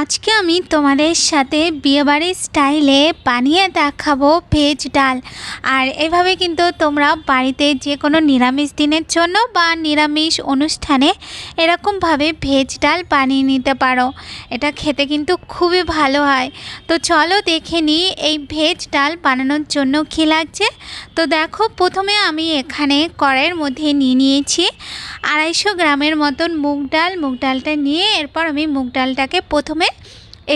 আজকে আমি তোমাদের সাথে বিয়েবাড়ির স্টাইলে বানিয়ে দেখাবো ভেজ ডাল। আর এভাবে কিন্তু তোমরা বাড়িতে যে কোনো নিরামিষ দিনের জন্য বা নিরামিষ অনুষ্ঠানে এরকমভাবে ভেজ ডাল বানিয়ে নিতে পারো। এটা খেতে কিন্তু খুবই ভালো হয়। তো চলো দেখে নিই এই ভেজ ডাল বানানোর জন্য কী লাগছে। তো দেখো, প্রথমে আমি এখানে কড়াইয়ের মধ্যে নিয়ে নিয়েছি আড়াইশো গ্রামের মতন মুগ ডাল, মুগ ডালটা নিয়ে এরপর আমি মুগ ডালটাকে প্রথমে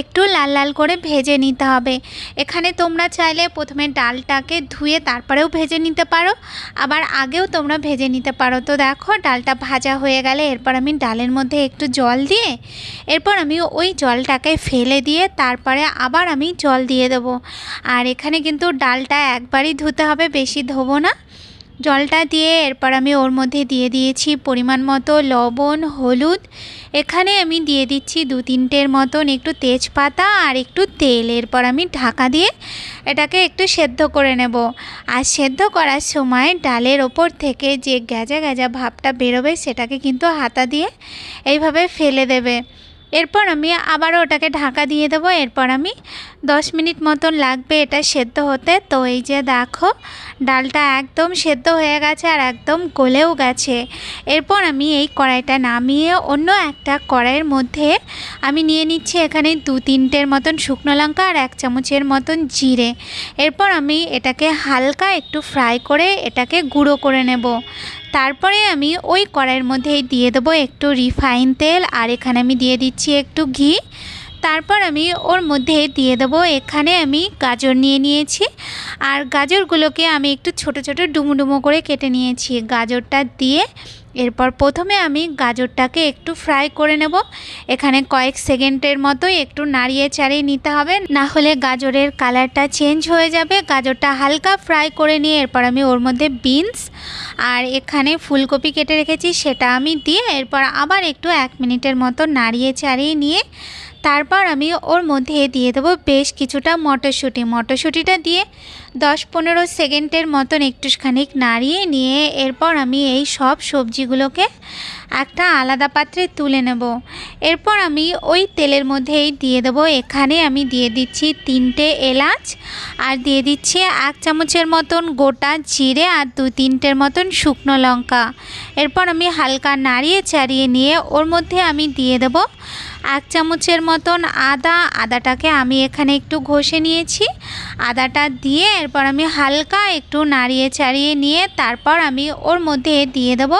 একটু লাল লাল করে ভেজে নিতে হবে। এখানে তোমরা চাইলে প্রথমে ডালটাকে ধুয়ে তারপরেও ভেজে নিতে পারো, আবার আগেও তোমরা ভেজে নিতে পারো। তো দেখো, ডালটা ভাজা হয়ে গেলে এরপর আমি ডালের মধ্যে একটু জল দিয়ে এরপর আমি ওই জলটাকে ফেলে দিয়ে তারপরে আবার আমি জল দিয়ে দেবো। আর এখানে কিন্তু ডালটা একবারই ধুতে হবে, বেশি ধোবো না। জলটা দিয়ে এরপর আমি ওর মধ্যে দিয়ে দিয়েছি পরিমাণ মতো লবণ, হলুদ। এখানে আমি দিয়ে দিচ্ছি দু তিনটের মতন একটু তেজপাতা আর একটু তেল। এরপর আমি ঢাকা দিয়ে এটাকে একটু সেদ্ধ করে নেব। আর সেদ্ধ করার সময় ডালের ওপর থেকে যে গ্যাজা গ্যাজা ভাবটা বেরোবে সেটাকে কিন্তু হাতা দিয়ে এইভাবে ফেলে দেবে। এরপর আমি আবারও ওটাকে ঢাকা দিয়ে দেবো। এরপর আমি দশ মিনিট মতন লাগবে এটা সেদ্ধ হতে। তো এই যে দেখো, ডালটা একদম সেদ্ধ হয়ে গেছে আর একদম গলেও গেছে। এরপর আমি এই কড়াইটা নামিয়ে অন্য একটা কড়াইয়ের মধ্যে আমি নিয়ে নিচ্ছি এখানে দু তিনটের মতন শুকনো লঙ্কা আর এক চামচের মতন জিরে। এরপর আমি এটাকে হালকা একটু ফ্রাই করে এটাকে গুঁড়ো করে নেব। তারপরে আমি ওই কড়াইয়ের মধ্যেই দিয়ে দেবো একটু রিফাইন তেল, আর এখানে আমি দিয়ে দিচ্ছি একটু ঘি। তারপর আমি ওর মধ্যে দিয়ে দেবো, এখানে আমি গাজর নিয়ে নিয়েছি। আর গাজরগুলোকে আমি একটু ছোট ছোট ডুমো ডুমো করে কেটে নিয়েছি। গাজরটা দিয়ে এরপর প্রথমে আমি গাজরটাকে একটু ফ্রাই করে নেব। এখানে কয়েক সেকেন্ডের মতোই একটু নাড়িয়ে চাড়িয়ে নিতে হবে। না হলে গাজরের কালারটা চেঞ্জ হয়ে যাবে। গাজরটা হালকা ফ্রাই করে নিয়ে এরপর আমি ওর মধ্যে বিনস আর এখানে ফুলকপি কেটে রেখেছি, সেটা আমি দিয়ে এরপর আবার একটু এক মিনিটের মতো নাড়িয়ে চাড়িয়ে নিয়ে তারপর আমি ওর মধ্যে দিয়ে দেবো বেশ কিছুটা মটরশুঁটি। মটরশুঁটিটা দিয়ে দশ পনেরো সেকেন্ডের মতন একটুখানি নাড়িয়ে নিয়ে এরপর আমি এই সব সবজিগুলোকে একটা আলাদা পাত্রে তুলে নেব। এরপর আমি ওই তেলের মধ্যেই দিয়ে দেবো। এখানে আমি দিয়ে দিচ্ছি তিনটে এলাচ আর দিয়ে দিচ্ছি এক চামচের মতন গোটা জিরে আর দু তিনটের মতন শুকনো লঙ্কা। এরপর আমি হালকা নাড়িয়ে চাড়িয়ে নিয়ে ওর মধ্যে আমি দিয়ে দেবো এক চামচের মতন আদা, আদাটাকে আমি এখানে একটু ঘষে নিয়েছি। আদাটা দিয়ে এরপর আমি হালকা একটু নাড়িয়ে চাড়িয়ে নিয়ে তারপর আমি ওর মধ্যে দিয়ে দেব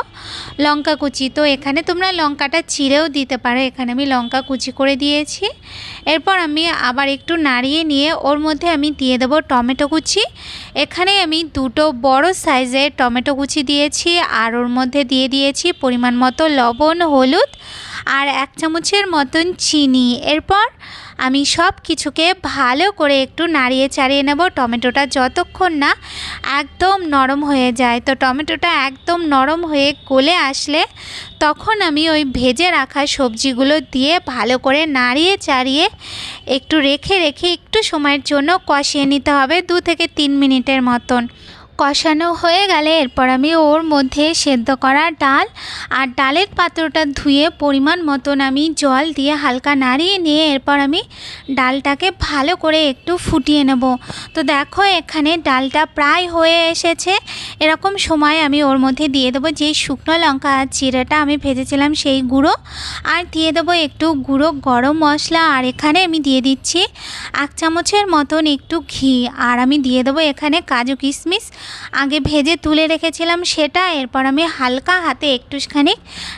লঙ্কা কুচি। তো এখানে তোমরা লঙ্কাটা চিড়েও দিতে পারো, এখানে আমি লঙ্কা কুচি করে দিয়েছি। এরপর আমি আবার একটু নাড়িয়ে নিয়ে ওর মধ্যে আমি দিয়ে দেবো টমেটো কুচি। এখানে আমি দুটো বড় সাইজের টমেটো কুচি দিয়েছি আর ওর মধ্যে দিয়ে দিয়েছি পরিমাণ মতো লবণ, হলুদ আর এক চামচের মতন চিনি। এরপর আমি সব কিছুকে ভালো করে একটু নাড়িয়ে চাড়িয়ে নেব। টমেটোটা যতক্ষণ না একদম নরম হয়ে যায়, তো টমেটোটা একদম নরম হয়ে গলে আসলে তখন আমি ওই ভেজে রাখা সবজিগুলো দিয়ে ভালো করে নাড়িয়ে চাড়িয়ে একটু রেখে রেখে একটু সময়ের জন্য কষিয়ে নিতে হবে, দু থেকে তিন মিনিটের মতন। কষানো হয়ে গেলে এরপর আমি ওর মধ্যে সেদ্ধ করা ডাল আর ডালের পাত্রটা ধুয়ে পরিমাণ মতন আমি জল দিয়ে হালকা নাড়িয়ে নিয়ে এরপর আমি ডালটাকে ভালো করে একটু ফুটিয়ে নেব। তো দেখো এখানে ডালটা প্রায় হয়ে এসেছে। এরকম সময় আমি ওর মধ্যে দিয়ে দেবো যে শুকনো লঙ্কা আর জিরেটা আমি ভেজেছিলাম সেই গুঁড়ো। আর দিয়ে দেবো একটু গুঁড়ো গরম মশলা আর এখানে আমি দিয়ে দিচ্ছি এক চামচের মতন একটু ঘি। আর আমি দিয়ে দেবো এখানে কাজু কিশমিশ। আগে ভেজে তুলে রেখেছিলাম সেটা, এরপর আমি হালকা হাতে একটুখানি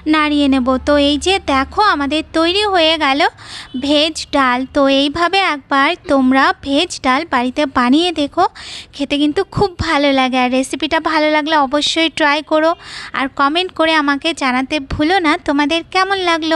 নাড়িয়ে নেব। তো এই যে দেখো আমাদের তৈরি হয়ে গেল ভেজ ডাল। তো এইভাবে একবার তোমরা ভেজ ডাল বাড়িতে বানিয়ে দেখো। খেতে কিন্তু খুব ভালো লাগে। আর রেসিপিটা ভালো লাগলে অবশ্যই ট্রাই করো। আর কমেন্ট করে আমাকে জানাতে ভুলো না। তোমাদের কেমন লাগল?